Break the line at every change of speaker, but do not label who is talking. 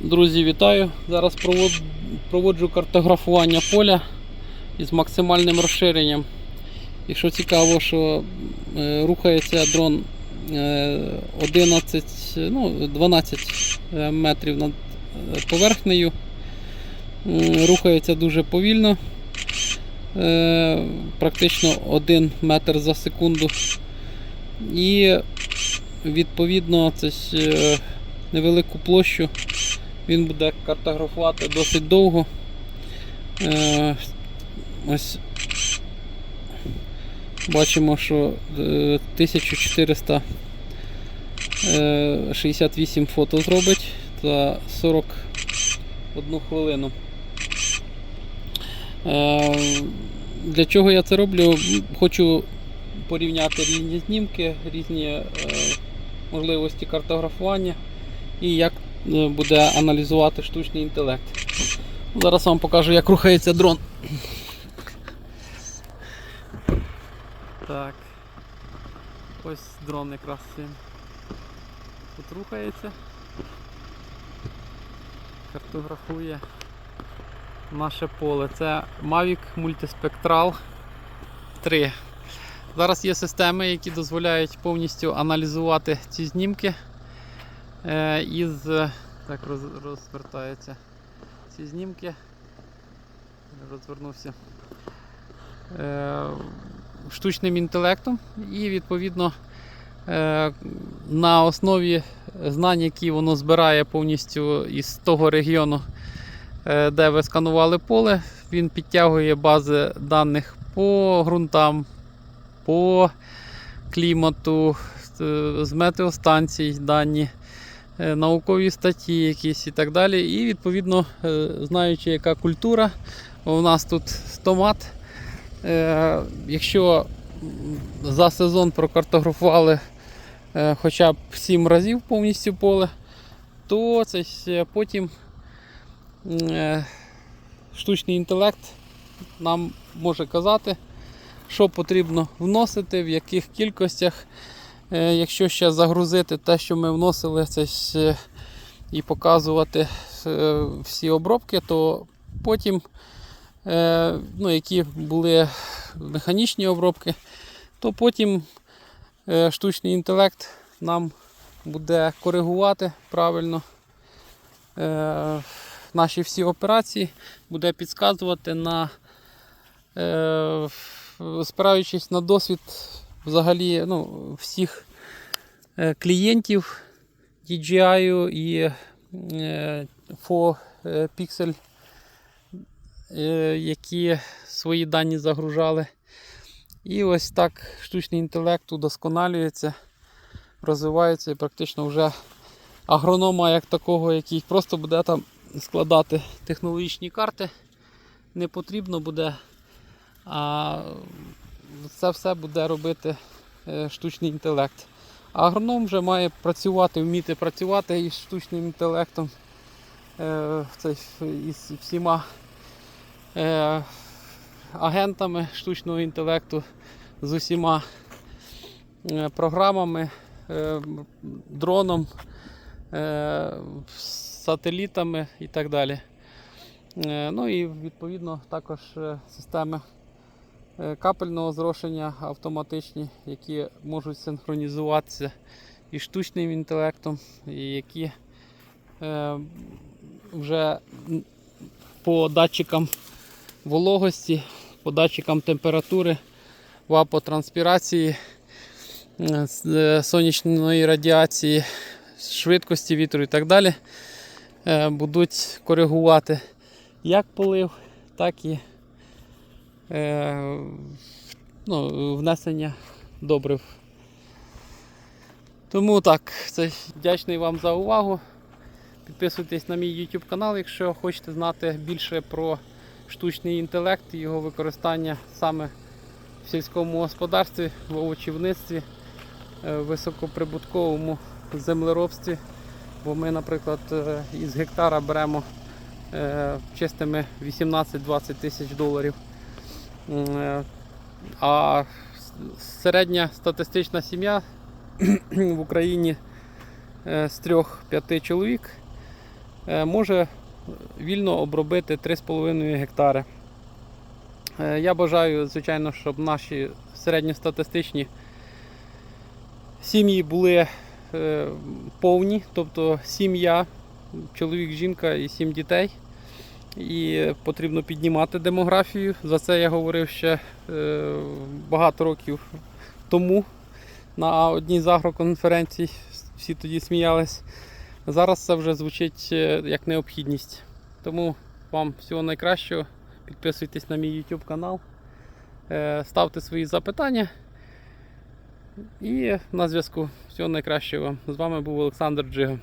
Друзі, вітаю! Зараз проводжу картографування поля із максимальним розширенням. І що цікаво, що е, рухається дрон е, 11, ну, 12 е, метрів над е, поверхнею. Рухається дуже повільно, е, практично 1 метр за секунду. І відповідно це е, невелику площу він буде картографувати досить довго. Е, ось бачимо, що е, 1468 фото зробить за 41 хвилину. Е, Для чого я це роблю? Хочу порівняти різні знімки, різні е, можливості картографування і як е, буде аналізувати штучний інтелект. Зараз вам покажу, як рухається дрон. Так. Ось дрон якраз цим тут рухається. Картографує наше поле. Це Mavic Multispectral 3. Зараз є системи, які дозволяють повністю аналізувати ці знімки із так роз, розвертаються ці знімки. Розвернувся е, штучним інтелектом і відповідно е, на основі знань, які воно збирає повністю із того регіону, е, де ви сканували поле, він підтягує бази даних по ґрунтам, по клімату, з- метеостанцій дані е, наукові статті якісь і так далі. І відповідно, е, знаючи, яка культура, у нас тут томат. Е, Якщо за сезон прокартографували е, хоча б 7 разів повністю поле, то це потім е, штучний інтелект нам може казати, що потрібно вносити, в яких кількостях. Е, Якщо ще загрузити те, що ми вносили, це е, і показувати е, всі обробки, то потім, ну, які були механічні обробки, то потім штучний інтелект нам буде коригувати правильно наші всі операції, буде підказувати на спираючись на досвід взагалі ну, всіх е, клієнтів DJI і е, FO е, Pixel, які свої дані загружали. І ось так штучний інтелект удосконалюється, розвивається і практично вже агронома як такого, який просто буде там складати технологічні карти, не потрібно буде. А це все буде робити е, штучний інтелект. А агроном вже має працювати, вміти працювати із штучним інтелектом, е, із всіма е, агентами штучного інтелекту, з усіма програмами, дроном, сателітами і так далі. Ну і відповідно також системи капельного зрошення автоматичні, які можуть синхронізуватися із штучним інтелектом, і які е, вже по датчикам вологості, по датчикам температури, вапотранспірації, е, е, сонячної радіації, швидкості вітру і так далі е, будуть коригувати як полив, так і е, ну, внесення добрив. Тому так, це вдячний вам за увагу. Підписуйтесь на мій YouTube канал, якщо хочете знати більше про штучний інтелект і його використання саме в сільському господарстві, в овочівництві, е, високоприбутковому землеробстві. Бо ми, наприклад, е, із гектара беремо е, чистими 18-20 тисяч доларів. Е, А середня статистична сім'я в Україні е, з 3-5 чоловік е, може вільно обробити 3,5 гектари. Я бажаю, звичайно, щоб наші середньостатистичні сім'ї були повні, тобто сім'я, чоловік, жінка і сім дітей. І потрібно піднімати демографію. За це я говорив ще е, багато років тому на одній з агроконференцій. Всі тоді сміялись. Зараз це вже звучить е, як необхідність. Тому вам всього найкращого. Підписуйтесь на мій YouTube канал, е, ставте свої запитання. І на зв'язку. Всього найкращого. З вами був Олександр Джига.